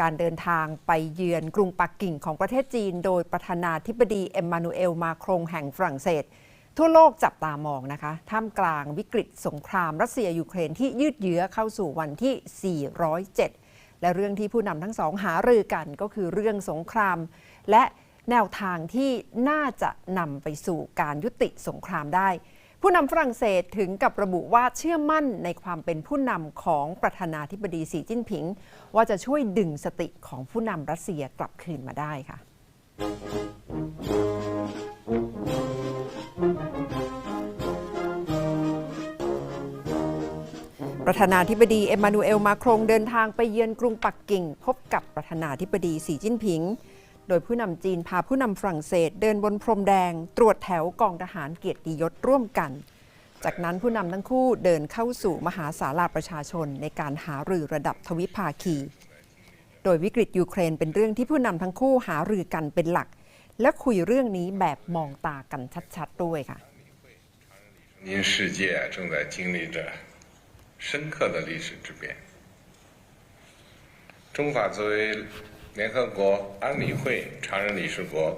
การเดินทางไปเยือนกรุงปักกิ่งของประเทศจีน โดยประธานาธิบดีเอ็มมานูเอลมาครงแห่งฝรั่งเศส ทั่วโลกจับตามองนะคะ ท่ามกลางวิกฤตสงครามรัสเซียยูเครนที่ยืดเยื้อเข้าสู่วันที่ 407 และเรื่องที่ผู้นำทั้งสองหารือกันก็คือเรื่องสงคราม และแนวทางที่น่าจะนำไปสู่การยุติสงครามได้ ผู้นำฝรั่งเศสถึงกับระบุว่าเชื่อมั่นในความเป็นผู้นำของประธานาธิบดีสีจิ้นผิง ว่าจะช่วยดึงสติของผู้นำรัสเซียกลับคืนมาได้ค่ะประธานาธิบดีเอ็มมานูเอลมาครงเดินทางไปเยือนกรุงปักกิ่ง พบกับประธานาธิบดีสีจิ้นผิง โดยผู้นำจีนพาผู้นำฝรั่งเศสเดินบนพรมแดง ตรวจแถวกองทหารเกียรติยศร่วมกัน จากนั้นผู้นำทั้งคู่เดินเข้าสู่มหาศาลาประชาชนในการหารือระดับทวิภาคี โดยวิกฤตยูเครนเป็นเรื่องที่ผู้นำทั้งคู่หารือกันเป็นหลัก และคุยเรื่องนี้แบบมองตากันชัดๆด้วยค่ะ 因世界正在经历着深刻的历史之变。中法作为 联合国安理会常任理事国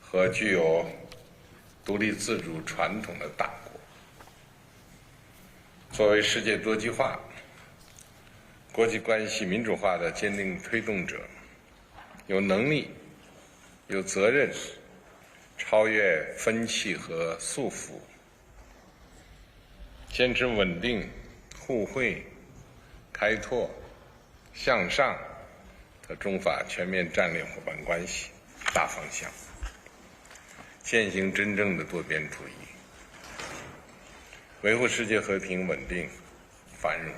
和具有独立自主传统的大国，作为世界多极化、国际关系民主化的坚定推动者，有能力、有责任超越分歧和束缚。坚持稳定、互惠、开拓、向上的中法全面战略伙伴关系大方向，践行真正的多边主义，维护世界和平稳定繁荣。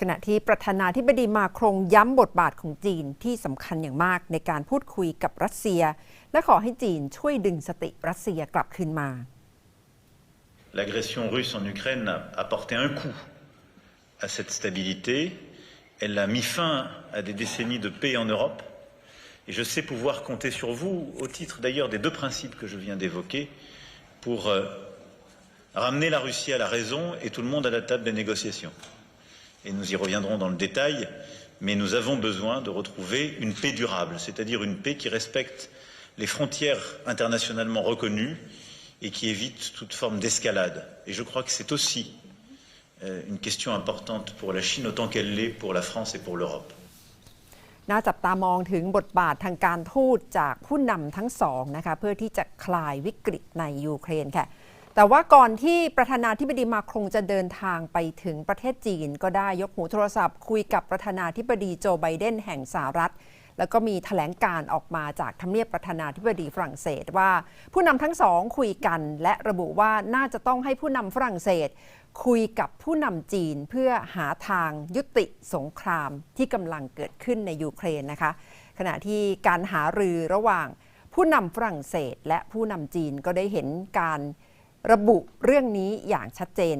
ขณะที่ประธานาธิบดีมาครงย้ำบทบาทของจีนที่สำคัญอย่างมากในการพูดคุยกับรัสเซีย และขอให้จีนช่วยดึงสติรัสเซียกลับคืนมา L'agression russe en Ukraine a apporté un coup à cette stabilité. Elle a mis fin à des décennies de paix en Europe. Et je sais pouvoir compter sur vous, au titre d'ailleurs des deux principes que je viens d'évoquer, pour euh, ramener la Russie à la raison et tout le monde à la table des négociations. Et nous y reviendrons dans le détail, mais nous avons besoin de retrouver une paix durable, c'est-à-dire une paix qui respecte les frontières internationalement reconnues et qui évite toute forme d'escalade. Et je crois que c'est aussi une question importante pour la Chine autant qu'elle l'est pour la France et pour l'Europe. น่าจับตามองถึงบทบาททางการทูตจากผู้นำทั้งสองนะคะเพื่อที่จะคลายวิกฤตในยูเครนค่ะ แต่ว่าก่อนที่ประธานาธิบดีมาครงจะเดินทางไปถึงประเทศจีน ก็ได้ยกหูโทรศัพท์คุยกับประธานาธิบดีโจไบเดนแห่งสหรัฐ แล้วก็มีแถลงการออกมาจากทำเนียบประธานาธิบดีฝรั่งเศสว่า ผู้นำทั้งสองคุยกัน และระบุว่าน่าจะต้องให้ผู้นำฝรั่งเศส คุยกับผู้นำจีนเพื่อหาทางยุติสงครามที่กำลังเกิดขึ้นในยูเครนนะคะ ขณะที่การหารือระหว่างผู้นำฝรั่งเศส และผู้นำจีนก็ได้เห็นการระบุเรื่องนี้อย่างชัดเจน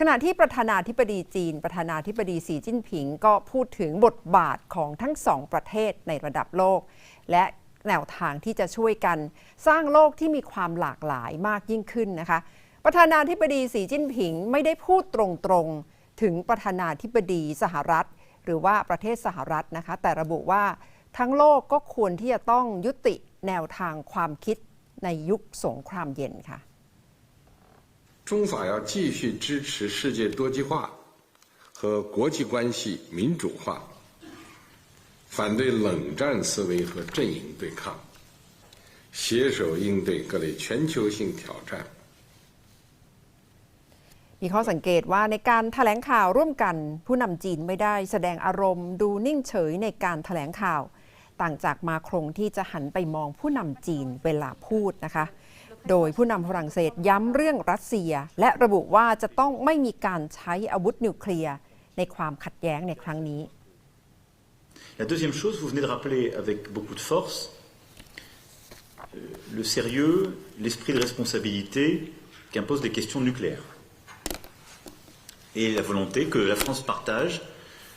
ขณะที่ประธานาธิบดีจีน ประธานาธิบดีสีจิ้นผิง ก็พูดถึงบทบาทของทั้งสองประเทศในระดับโลก และแนวทางที่จะช่วยกันสร้างโลกที่มีความหลากหลายมากยิ่งขึ้นนะคะ ประธานาธิบดีสีจิ้นผิงไม่ได้พูดตรงๆ ถึงประธานาธิบดีสหรัฐ หรือว่าประเทศสหรัฐนะคะ แต่ระบุว่าทั้งโลกก็ควรที่จะต้องยุติแนวทางความคิดในยุคสงครามเย็นค่ะ 中法要继续支持世界多极化和国际关系民主化，反对冷战思维和阵营对抗，携手应对各类全球性挑战。 มีข้อสังเกตว่าในการถแถลงข่าวร่วมกัน ผู้นำจีนไม่ได้แสดงอารมณ์ ดูนิ่งเฉยในการถแถลงข่าว ต่างจากมาครงที่จะหันไปมองผู้นำจีนเวลาพูดนะคะ โดยผู้นำฝรั่งเศสย้ำเรื่องรัสเซีย และระบุว่าจะต้องไม่มีการใช้อาวุธนิวเคลียร์ในความขัดแย้งในครั้งนี้ La deuxième chose, vous venez de rappeler avec beaucoup de force euh, le sérieux, l'esprit de responsabilité qu'imposent des questions nucléaires. Et la volonté que la France partage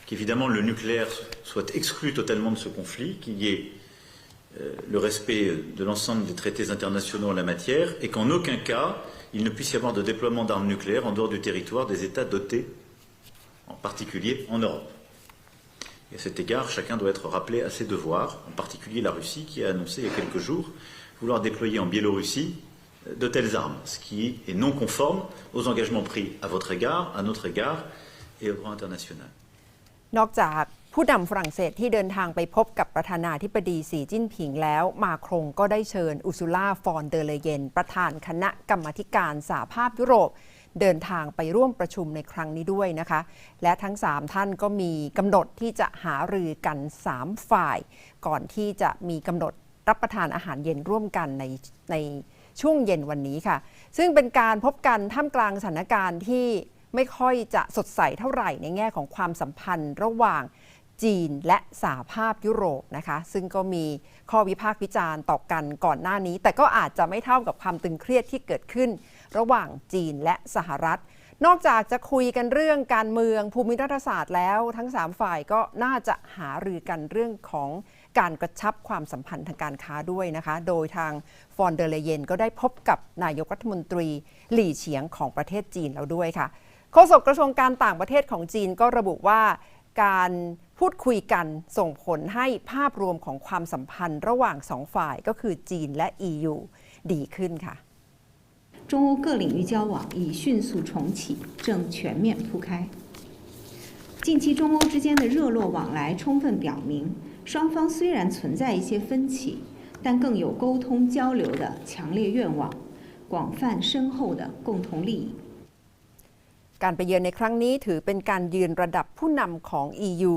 qu'évidemment le nucléaire soit exclu totalement de ce conflit, qu'il y ait euh, le respect de l'ensemble des traités internationaux en la matière, et qu'en aucun cas il ne puisse y avoir de déploiement d'armes nucléaires en dehors du territoire des États dotés, en particulier en Europe. Et à cet égard, chacun doit être rappelé à ses devoirs, en particulier la Russie qui a annoncé il y a quelques jours vouloir déployer en Biélorussie de telles armes, ce qui est non conforme aux engagements pris à votre égard, à notre égard et au droit international. นอกจากผู้นำฝรั่งเศสที่เดินทางไปพบกับประธานาธิบดีสีจิ้นผิงแล้ว มาครงก็ได้เชิญอุซุล่าฟอนเดอเลเยน ประธานคณะกรรมธิการสหภาพยุโรป เดินทางไปร่วมประชุมในครั้งนี้ด้วยนะคะ และทั้ง 3 ท่านก็มีกำหนดที่จะหารือกัน 3 ฝ่าย ก่อนที่จะมีกำหนดรับประทานอาหารเย็นร่วมกันในในช่วงเย็นวันนี้ค่ะ ซึ่งเป็นการพบกันท่ามกลางสถานการณ์ที่ ไม่ค่อยจะสดใสเท่าไหร่ในแง่ของความสัมพันธ์ระหว่างจีนและสหภาพยุโรปนะคะ ซึ่งก็มีข้อวิพากษ์วิจารณ์ต่อกันก่อนหน้านี้ แต่ก็อาจจะไม่เท่ากับความตึงเครียดที่เกิดขึ้น ระหว่างจีนและสหรัฐ นอกจากจะคุยกันเรื่องการเมืองภูมิรัฐศาสตร์แล้ว ทั้ง 3 ฝ่ายก็น่าจะหารือกันเรื่องของการกระชับความสัมพันธ์ทางการค้าด้วยนะคะ โดยทางฟอนเดอร์เลเยนก็ได้พบกับนายกรัฐมนตรีหลี่เฉียงของประเทศจีนแล้วด้วยค่ะ โฆษกกระทรวงการต่างประเทศของจีนก็ระบุว่าการพูดคุยกันส่งผลให้ภาพรวมของความสัมพันธ์ระหว่างสองฝ่ายก็คือจีนและ EU ดีขึ้นค่ะ 中欧各领域交往已迅速重启，正全面铺开。近期中欧之间的热络往来充分表明，双方虽然存在一些分歧，但更有沟通交流的强烈愿望，广泛深厚的共同利益。 การไปเยือนในครั้งนี้ถือเป็นการยืนระดับผู้นำของ EU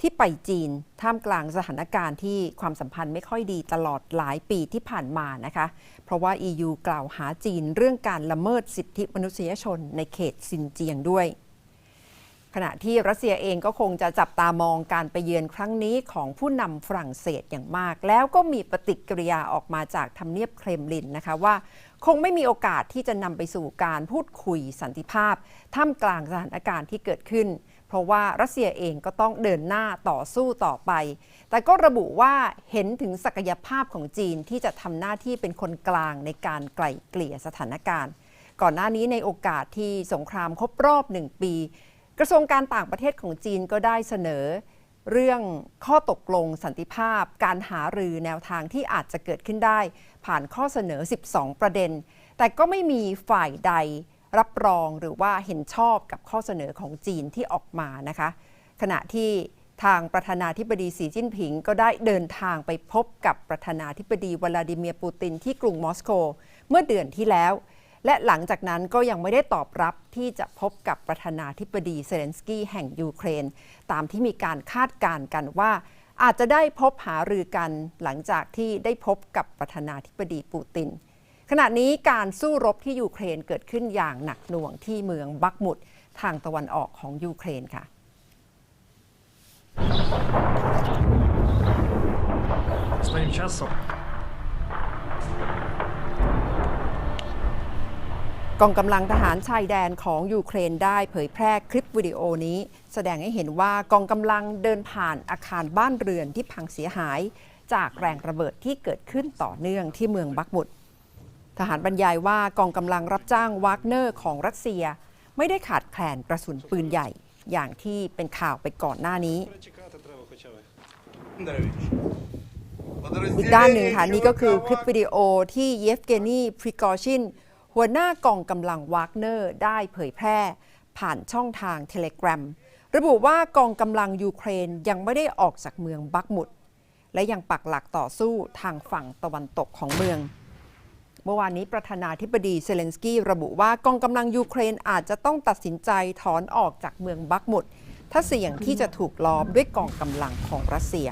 ที่ไปจีนท่ามกลางสถานการณ์ที่ความสัมพันธ์ไม่ค่อยดีตลอดหลายปีที่ผ่านมานะคะ เพราะว่า EU กล่าวหาจีนเรื่องการละเมิดสิทธิมนุษยชนในเขตซินเจียงด้วย ขณะที่รัสเซียเองก็คงจะจับตามองการไปเยือนครั้งนี้ของผู้นำฝรั่งเศสอย่างมาก แล้วก็มีปฏิกิริยาออกมาจากทำเนียบเครมลินนะคะว่า คงไม่มีโอกาสที่จะนำไปสู่การพูดคุยสันติภาพ ท่ามกลางสถานการณ์ที่เกิดขึ้น เพราะว่ารัสเซียเองก็ต้องเดินหน้าต่อสู้ต่อไป แต่ก็ระบุว่าเห็นถึงศักยภาพของจีนที่จะทำหน้าที่เป็นคนกลางในการไกล่เกลี่ยสถานการณ์ ก่อนหน้านี้ในโอกาสที่สงครามครบรอบหนึ่งปี กระทรวงการต่างประเทศของจีนก็ได้เสนอ เรื่องข้อตกลงสันติภาพ การหารือแนวทางที่อาจจะเกิดขึ้นได้ ผ่านข้อเสนอ 12 ประเด็น แต่ก็ไม่มีฝ่ายใดรับรองหรือว่าเห็นชอบกับข้อเสนอของจีนที่ออกมานะคะ ขณะที่ทางประธานาธิบดีสีจิ้นผิง ก็ได้เดินทางไปพบกับประธานาธิบดีวลาดิเมียร์ปูตินที่กรุงมอสโก เมื่อเดือนที่แล้ว และหลังจากนั้นก็ยังไม่ได้ตอบรับที่จะพบกับประธานาธิบดีเซเลนสกี้แห่งยูเครน ตามที่มีการคาดการณ์กันว่า อาจจะได้พบหารือกันหลังจากที่ได้พบกับประธานาธิบดีปูติน ขณะนี้การสู้รบที่ยูเครนเกิดขึ้นอย่างหนักหน่วงที่เมืองบักมุดทางตะวันออกของยูเครนค่ะ Останнім часом กองกำลังทหารชายแดนของยูเครนได้เผยแพร่คลิปวิดีโอนี้ แสดงให้เห็นว่ากองกำลังเดินผ่านอาคารบ้านเรือนที่พังเสียหาย จากแรงระเบิดที่เกิดขึ้นต่อเนื่องที่เมืองบักบุตทหารบรรยายว่ากองกำลังรับจ้างวากเนอร์ของรัสเซีย ไม่ได้ขาดแคลนกระสุนปืนใหญ่ อย่างที่เป็นข่าวไปก่อนหน้านี้อีกด้านหนึ่งค่ะนี่ก็คือคลิปวิดีโอที่เยฟเกนีพริกอชิน หัวหน้ากองกำลังวากเนอร์ได้เผยแพร่ ผ่านช่องทางเทเลกราระบุว่ากองกำลังยูเครนยังไม่ได้ออกจากเมืองบักมุด และยังปักหลักต่อสู้ทางฝั่งตะวันตกของเมือง เมื่อวานนี้ประธานาธิบดีเซเลนสกี้ระบุว่ากองกำลังยูเครนอาจจะต้องตัดสินใจถอนออกจากเมืองบักมุด ถ้าเสี่ยงที่จะถูกล้อมด้วยกองกำลังของรัสเซีย